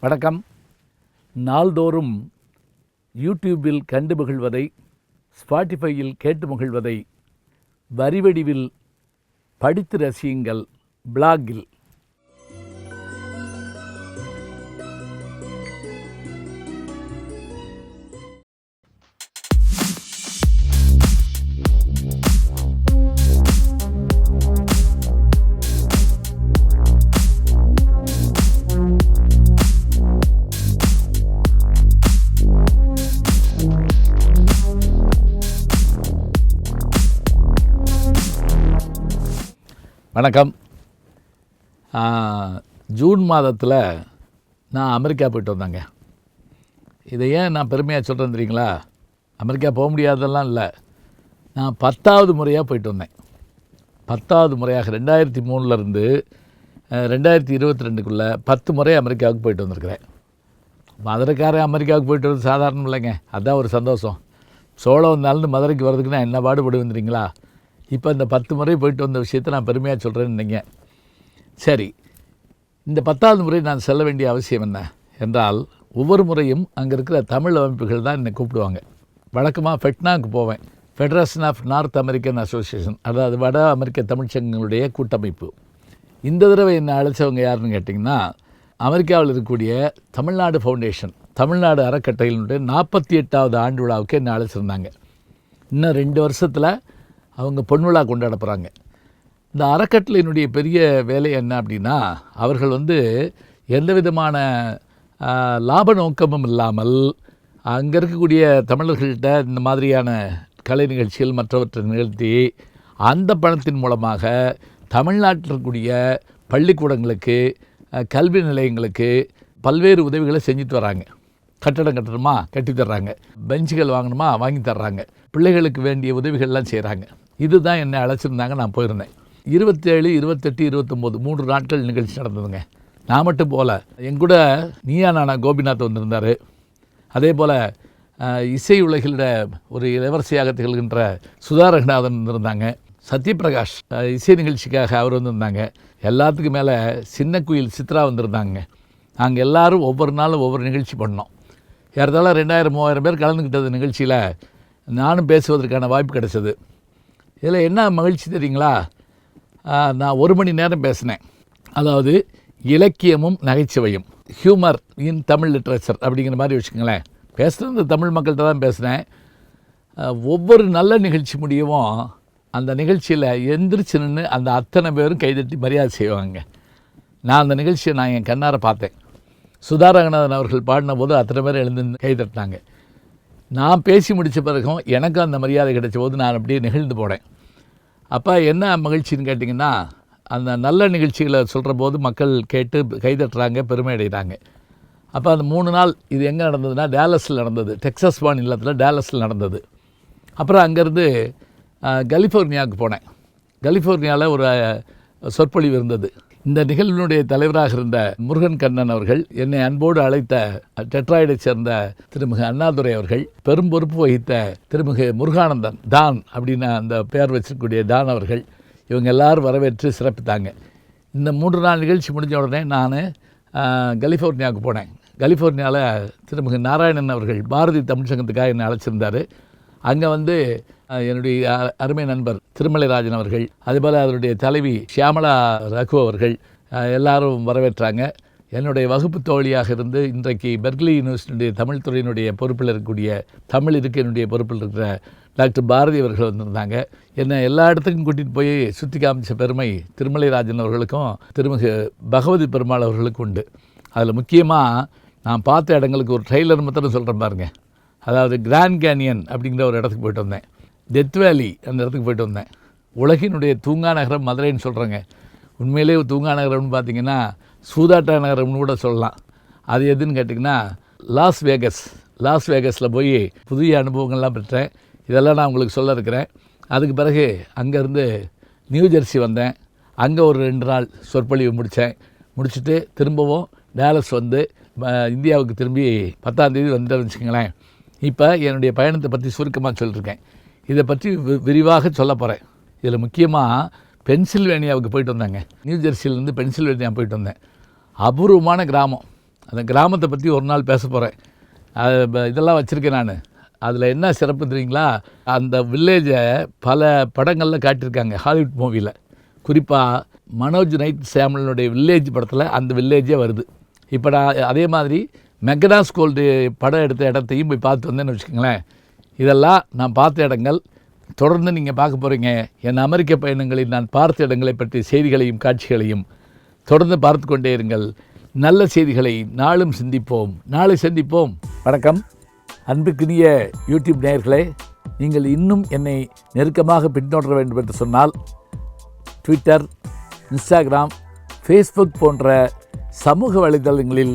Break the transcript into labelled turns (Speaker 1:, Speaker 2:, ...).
Speaker 1: வணக்கம். நாள்தோறும் யூடியூபில் கண்டு மகிழ்வதை ஸ்பாட்டிஃபையில் கேட்டு மகிழ்வதை வரிவடிவில் படித்து ரசியுங்கள் பிளாகில். வணக்கம். ஜூன் மாதத்தில் நான் அமெரிக்கா போயிட்டு வந்தேங்க. இதை ஏன் நான் பெருமையாக சொல்கிறேன் தெரியுங்களா? அமெரிக்கா போக முடியாதெல்லாம் இல்லை. நான் பத்தாவது முறையாக போயிட்டு வந்தேன். பத்தாவது முறையாக ரெண்டாயிரத்தி மூணுலேருந்து ரெண்டாயிரத்தி இருபத்தி ரெண்டுக்குள்ளே பத்து முறை அமெரிக்காவுக்கு போயிட்டு வந்திருக்கிறேன். மதுரைக்காரன் அமெரிக்காவுக்கு போயிட்டு வரது சாதாரணம் இல்லைங்க. அதுதான் ஒரு சந்தோஷம். சோழம் வந்தாலும் மதுரைக்கு வர்றதுக்கு நான் என்ன பாடுபடுவேன் தெரியுங்களா? இப்போ இந்த பத்து முறை போயிட்டு வந்த விஷயத்தை நான் பெருமையாக சொல்கிறேன்னு சரி இந்த பத்தாவது முறை நான் செல்ல வேண்டிய அவசியம் என்ன என்றால் ஒவ்வொரு முறையும் அங்கே இருக்கிற தமிழ் அமைப்புகள் தான் என்னை கூப்பிடுவாங்க. வழக்கமாக ஃபெட்னாக்கு போவேன். Federation of North American Association அதாவது வட அமெரிக்க தமிழ்ச்சங்கங்களுடைய கூட்டமைப்பு. இந்த தடவை என்னை அழைச்சவங்க யாருன்னு கேட்டிங்கன்னா அமெரிக்காவில் இருக்கக்கூடிய தமிழ்நாடு ஃபவுண்டேஷன் தமிழ்நாடு அறக்கட்டளையினுடைய நாற்பத்தி எட்டாவது ஆண்டு விழாவுக்கு என்னை அழைச்சிருந்தாங்க. இன்னும் ரெண்டு வருஷத்தில் அவங்க பொன்விழா கொண்டாட போகிறாங்க இந்த அறக்கட்டளையினுடைய பெரிய வேலை என்ன அப்படின்னா அவர்கள் வந்து எந்த விதமான லாப நோக்கமும் இல்லாமல் அங்கே இருக்கக்கூடிய தமிழர்கள்கிட்ட இந்த மாதிரியான கலை நிகழ்ச்சிகள் மற்றவற்றை நிகழ்த்தி அந்த பணத்தின் மூலமாக தமிழ்நாட்டில் இருக்கக்கூடிய பள்ளிக்கூடங்களுக்கு கல்வி நிலையங்களுக்கு பல்வேறு உதவிகளை செஞ்சுட்டு வராங்க. கட்டடம் கட்டணுமா? கட்டி தர்றாங்க பெஞ்சுகள் வாங்கணுமா? வாங்கி தர்றாங்க பிள்ளைகளுக்கு வேண்டிய உதவிகள்லாம் செய்கிறாங்க இதுதான் என்னை அழைச்சிருந்தாங்க நான் போயிருந்தேன். இருபத்தேழு இருபத்தெட்டு இருபத்தொம்போது மூன்று நாட்கள் நிகழ்ச்சி நடந்ததுங்க. நான் மட்டும் போகல. என் கூட நீயா நானா கோபிநாத் வந்திருந்தார். அதே போல் இசை உலகில ஒரு இளவரசியாக திகழ்கின்ற சுதா ரகுநாதன் இருந்தாங்க சத்யபிரகாஷ் இசை நிகழ்ச்சிக்காக அவர் வந்திருந்தாங்க. எல்லாத்துக்கும் மேலே சின்ன குயில் சித்ரா வந்திருந்தாங்க. நாங்கள் எல்லாரும் ஒவ்வொரு நாளும் ஒவ்வொரு நிகழ்ச்சி பண்ணோம். ஏறத்தாலும் ரெண்டாயிரம் மூவாயிரம் பேர் கலந்துக்கிட்டது நிகழ்ச்சியில் நானும் பேசுவதற்கான வாய்ப்பு கிடைச்சது. இதில் என்ன மகிழ்ச்சி தெரியுங்களா? நான் ஒரு மணி நேரம் பேசினேன். அதாவது இலக்கியமும் நகைச்சுவையும். ஹியூமர் இன் தமிழ் லிட்ரேச்சர் அப்படிங்கிற மாதிரி வச்சுக்கோங்களேன். பேசுகிறது இந்த தமிழ் மக்கள்கிட்ட தான் பேசினேன். ஒவ்வொரு நல்ல நிகழ்ச்சி முடியவும் அந்த நிகழ்ச்சியில் எந்திரிச்சு நின்று அந்த அத்தனை பேரும் கைதட்டி மரியாதை செய்வாங்க. நான் அந்த நிகழ்ச்சியை நான் என் கண்ணார பார்த்தேன். சுதா ரங்கநாதன் அவர்கள் பாடின போது அத்தனை பேர் எழுந்து கைதட்டினாங்க. நான் பேசி முடித்த பிறகும் எனக்கும் அந்த மரியாதை கிடைச்ச போது நான் அப்படியே நெகிழ்ந்து போனேன். அப்போ என்ன மகிழ்ச்சின்னு கேட்டிங்கன்னா அந்த நல்ல நிகழ்ச்சிகளை சொல்கிற போது மக்கள் கேட்டு கைதட்டுறாங்க பெருமை அடைகிறாங்க. அப்போ அந்த மூணு நாள் இது எங்கே நடந்ததுன்னா டேலஸில் நடந்தது. டெக்ஸஸ் மாநிலத்தில் இல்லத்தில் டேலஸில் நடந்தது. அப்புறம் அங்கேருந்து கலிஃபோர்னியாவுக்கு போனேன். கலிஃபோர்னியாவில் ஒரு சொற்பொழிவு இருந்தது. இந்த நிகழ்வினுடைய தலைவராக இருந்த முருகன் கண்ணன் அவர்கள் என்னை அன்போடு அழைத்த டெட்ராய்டைச் சேர்ந்த திருமிகு அண்ணாதுரை அவர்கள் பெரும் பொறுப்பு வகித்த திருமிகு முருகானந்தன் தான் அப்படின்னு அந்த பெயர் வச்சிருக்கக்கூடிய தான் அவர்கள் இவங்க எல்லாரும் வரவேற்று சிறப்பித்தாங்க. இந்த மூன்று நாள் நிகழ்ச்சி முடிஞ்ச உடனே நான் கலிஃபோர்னியாவுக்கு போனேன். கலிஃபோர்னியாவில் திருமிகு நாராயணன் அவர்கள் பாரதி தமிழ் சங்கத்துக்காக என்னை அழைச்சிருந்தார். அங்கே வந்து என்னுடைய அ- அருமை நண்பர் திருமலைராஜன் அவர்கள் அதுபோல் அதனுடைய தலைவி ஷியாமலா ரகு அவர்கள் எல்லாரும் வரவேற்றாங்க. என்னுடைய வகுப்பு தோழியாக இருந்து இன்றைக்கு பெர்க்லி யூனிவர்சிட்டியுடைய தமிழ் துறையினுடைய பொறுப்பில் இருக்கக்கூடிய தமிழ் இருக்கையினுடைய பொறுப்பில் இருக்கிற டாக்டர் பாரதி அவர்கள் வந்திருந்தாங்க. என்னை எல்லா இடத்துக்கும் கூட்டிகிட்டு போய் சுற்றி காமிச்ச பெருமை திருமலைராஜன் அவர்களுக்கும் திருமிகு பகவதி பெருமாள் அவர்களுக்கும் உண்டு. அதில் முக்கியமாக நான் பார்த்த இடங்களுக்கு ஒரு ட்ரெய்லர் மாத்திரம் சொல்கிறேன் பாருங்கள் அதாவது கிராண்ட் கேனியன் அப்படிங்கிற ஒரு இடத்துக்கு போயிட்டு வந்தேன். டெத் வேலி அந்த இடத்துக்கு போயிட்டு வந்தேன். உலகினுடைய தூங்கா நகரம் மதுரைன்னு சொல்கிறேங்க உண்மையிலே தூங்கா நகரம்னு பார்த்தீங்கன்னா சூதாட்டா நகரம்னு கூட சொல்லலாம். அது எதுன்னு கேட்டிங்கன்னா லாஸ் வேகஸ் லாஸ் வேகஸில் போய் புதிய அனுபவங்கள்லாம் பெற்றேன். இதெல்லாம் நான் உங்களுக்கு சொல்ல இருக்கிறேன். அதுக்கு பிறகு அங்கேருந்து நியூ ஜெர்சி வந்தேன். அங்கே ஒரு ரெண்டு நாள் சொற்பொழிவு முடித்தேன். முடிச்சுட்டு திரும்பவும் டேலஸ் வந்து இந்தியாவுக்கு திரும்பி பத்தாம் தேதி வந்துட்டேன்னு வச்சுக்கோங்களேன். இப்போ என்னுடைய பயணத்தை பற்றி சுருக்கமாக சொல்லியிருக்கேன் இதை பற்றி வி- விரிவாக சொல்ல போகிறேன் இதில் முக்கியமாக பென்சில்வேனியாவுக்கு போயிட்டு வந்தாங்க. நியூ ஜெர்சியிலேருந்து பென்சில்வேனியா போயிட்டு வந்தேன். அபூர்வமான கிராமம். அந்த கிராமத்தை பற்றி ஒரு நாள் பேச போகிறேன் அது இதெல்லாம் வச்சுருக்கேன் நான். அதில் என்ன சிறப்பு தெரியுங்களா? அந்த வில்லேஜை பல படங்களில் காட்டியிருக்காங்க ஹாலிவுட் மூவியில் குறிப்பாக மனோஜ் நைட் சேமலனுடைய வில்லேஜ் படத்தில் அந்த வில்லேஜே வருது. இப்போ நான் அதே மாதிரி மெக்கடாஸ் கோல்டு படம் எடுத்த இடத்தையும் போய் பார்த்து வந்தேன்னு வச்சுக்கோங்களேன். இதெல்லாம் நான் பார்த்த இடங்கள். தொடர்ந்து நீங்கள் பார்க்க போகிறீங்க என் அமெரிக்க பயணங்களில் நான் பார்த்த இடங்களை பற்றிய செய்திகளையும் காட்சிகளையும் தொடர்ந்து பார்த்து கொண்டே இருங்கள். நல்ல செய்திகளை நாளும் சிந்திப்போம். நாளை சந்திப்போம். வணக்கம். அன்புக்குரிய யூடியூப் நேயர்களே நீங்கள் இன்னும் என்னை நெருக்கமாக பின்தொடர வேண்டும் என்று சொன்னால் ட்விட்டர் இன்ஸ்டாகிராம் ஃபேஸ்புக் போன்ற சமூக வலைதளங்களில்